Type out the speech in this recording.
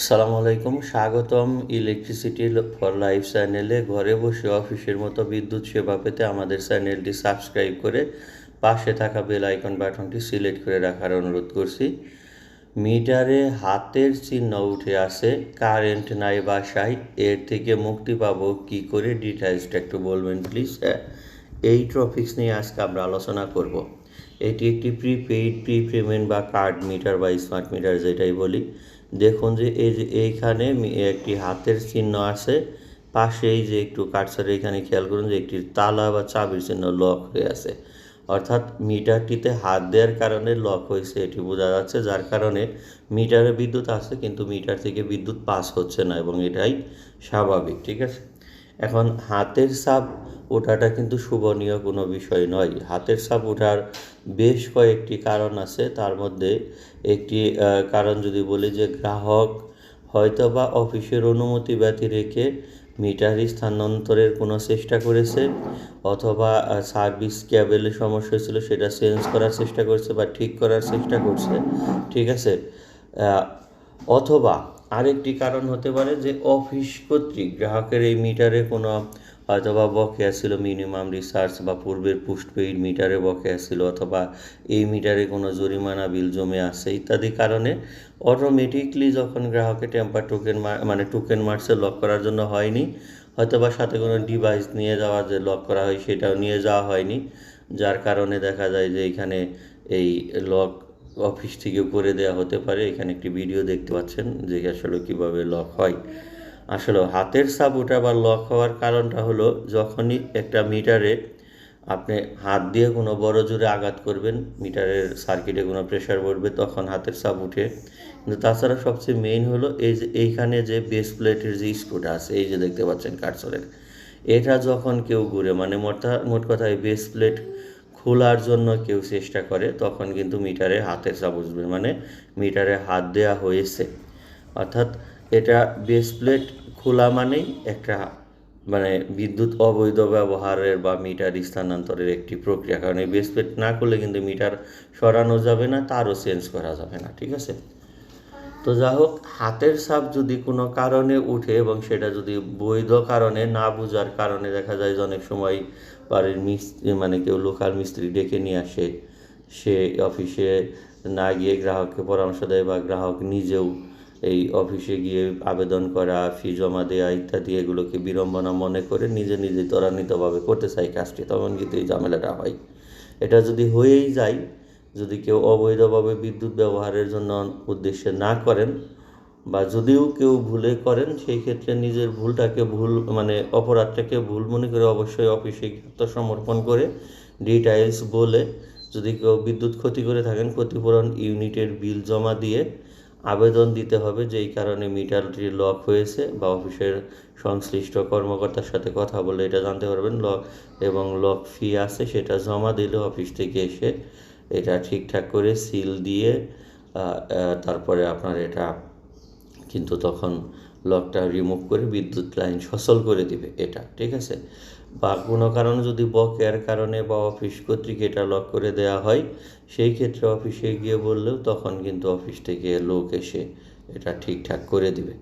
আসসালামু আলাইকুম, স্বাগতম ইলেকট্রিসিটি ফর লাইফ চ্যানেলে ঘরে বসে অফিসের মতো বিদ্যুৎ সেবা পেতে আমাদের চ্যানেলটি সাবস্ক্রাইব করে পাশে থাকা বেল আইকন বাটনটি সিলেক্ট করে রাখার অনুরোধ করছি। মিটারে হাতের চিহ্ন উঠে আসে কারেন্ট নাই বাসায়, এর থেকে মুক্তি পাবো কি করে? ডিটেলসটা একটু বলবেন প্লিজ এই টপিক্স নিয়ে আজকে আমরা আলোচনা করব। এটি একটি প্রিপেইড প্রি পেমেন্ট বা কার্ড মিটার বা স্মার্ট মিটার যেটাই বলি। দেখুন যে এই যে এইখানে একটি হাতের চিহ্ন আছে। পাশেই যে একটু কাটসারে এখানে খেয়াল করুন যে একটি তালা বা চাবির চিহ্ন লক হয়ে আছে। অর্থাৎ মিটারটিতে হাত দেওয়ার কারণে লক হয়েছে এটি বোঝা যাচ্ছে। যার কারণে মিটারে বিদ্যুৎ আছে কিন্তু মিটার থেকে বিদ্যুৎ পাস হচ্ছে না এবং এটাই স্বাভাবিক, ঠিক আছে? এখন হাতের ছাপ ওঠাটা কিন্তু শুভনীয় কোনো বিষয় নয়। হাতের ছাপ ওঠার বেশ কয়েকটি কারণ আছে। তার মধ্যে একটি কারণ যদি বলি যে গ্রাহক হয়তো বা অফিসের অনুমতি ব্যতি রেখে মিটার স্থানান্তরের কোনো চেষ্টা করেছে অথবা সার্ভিস ক্যাবেলের সমস্যা ছিল সেটা চেঞ্জ করার চেষ্টা করছে বা ঠিক করার চেষ্টা করছে, ঠিক আছে? অথবা আরেকটি কারণ হতে পারে যে অফিস কর্তৃক গ্রাহকের এই মিটারে কোনো হয়তোবা বকেয়া ছিল মিনিমাম রিচার্জ বা পূর্বের পোস্টপেইড মিটারে বকেয়া ছিল অথবা এই মিটারে কোনো জরিমানা বিল জমে আছে ইত্যাদি কারণে অটোমেটিকলি যখন গ্রাহকে টেম্পার টোকেন মানে টোকেন মারছে লক করার জন্য হয়নি, হয়তোবা সাথে কোনো ডিভাইস নিয়ে যাওয়া যে লক করা হয় সেটাও নিয়ে যাওয়া হয়নি, যার কারণে দেখা যায় যে এখানে এই লক অফিস থেকে করে দেওয়া হতে পারে। এখানে একটি ভিডিও দেখতে পাচ্ছেন যে আসলে কীভাবে লক হয়। আসলে হাতের সাপ ওঠা বা লক হওয়ার কারণটা হলো যখনই একটা মিটারে আপনি হাত দিয়ে কোনো বড় জোরে আঘাত করবেন, মিটারের সার্কিটে কোনো প্রেশার পড়বে, তখন হাতের সাপ উঠে। কিন্তু তাছাড়া সবচেয়ে মেইন হলো এই যে এইখানে যে বেস প্লেটের যে স্ক্রুটা আছে, এই যে দেখতে পাচ্ছেন কাটসরের, এটা যখন কেউ ঘুরে মানে মোটা মোট কথা এই বেস প্লেট খোলার জন্য কেউ চেষ্টা করে, তখন কিন্তু মিটারে হাতের চাপ উঠবে মানে মিটারে হাত দেওয়া হয়েছে। অর্থাৎ এটা বেস প্লেট খোলা মানেই একটা মানে বিদ্যুৎ অবৈধ ব্যবহারের বা মিটার স্থানান্তরের একটি প্রক্রিয়া। কারণ এই বেস প্লেট না করলে কিন্তু মিটার সরানো যাবে না, তারও চেঞ্জ করা যাবে না, ঠিক আছে? তো যা হোক হাতের ছাপ যদি কোনো কারণে উঠে এবং সেটা যদি বৈধ কারণে না বোঝার কারণে দেখা যায় যে অনেক সময় বাড়ির মিস্ত্রি মানে কেউ লোকাল মিস্ত্রি ডেকে নিয়ে আসে, সে অফিসে না গিয়ে গ্রাহককে পরামর্শ দেয় বা গ্রাহক নিজেও এই অফিসে গিয়ে আবেদন করা, ফি জমা দেওয়া ইত্যাদি এগুলোকে বিড়ম্বনা মনে করে নিজে নিজে ত্বরান্বিতভাবে করতে চাই কাজটি। তখন কিন্তু এই ঝামেলাটা হয়। এটা যদি হয়েই যায়, যদি কেউ অবৈধভাবে বিদ্যুৎ ব্যবহারের জন্য উদ্দেশ্যে না করেন বা যদিও কেউ ভুলে করেন, সেই ক্ষেত্রে নিজের ভুলটাকে ভুল মানে অপরাধটাকে ভুল মনে করে অবশ্যই অফিসে আত্মসমর্পণ করে ডিটাইলস বলে যদি কেউ বিদ্যুৎ ক্ষতি করে থাকেন, ক্ষতিপূরণ ইউনিটের বিল জমা দিয়ে আবেদন দিতে হবে যে এই কারণে মিটারটি লক হয়েছে বা অফিসের সংশ্লিষ্ট কর্মকর্তার সাথে কথা বলে এটা জানতে পারবেন। লক এবং লক ফি আছে, সেটা জমা দিলে অফিস থেকে এসে এটা ঠিকঠাক করে সিল দিয়ে তারপরে আপনার এটা কিন্তু তখন লকটা রিমুভ করে বিদ্যুৎ লাইন সচল করে দিবে এটা, ঠিক আছে? বা কোনো কারণে যদি বকেয়ার কারণে বা অফিস কর্তৃক এটা লক করে দেওয়া হয়, সেই ক্ষেত্রে অফিসে গিয়ে বললেও তখন কিন্তু অফিস থেকে লোক এসে এটা ঠিকঠাক করে দিবে।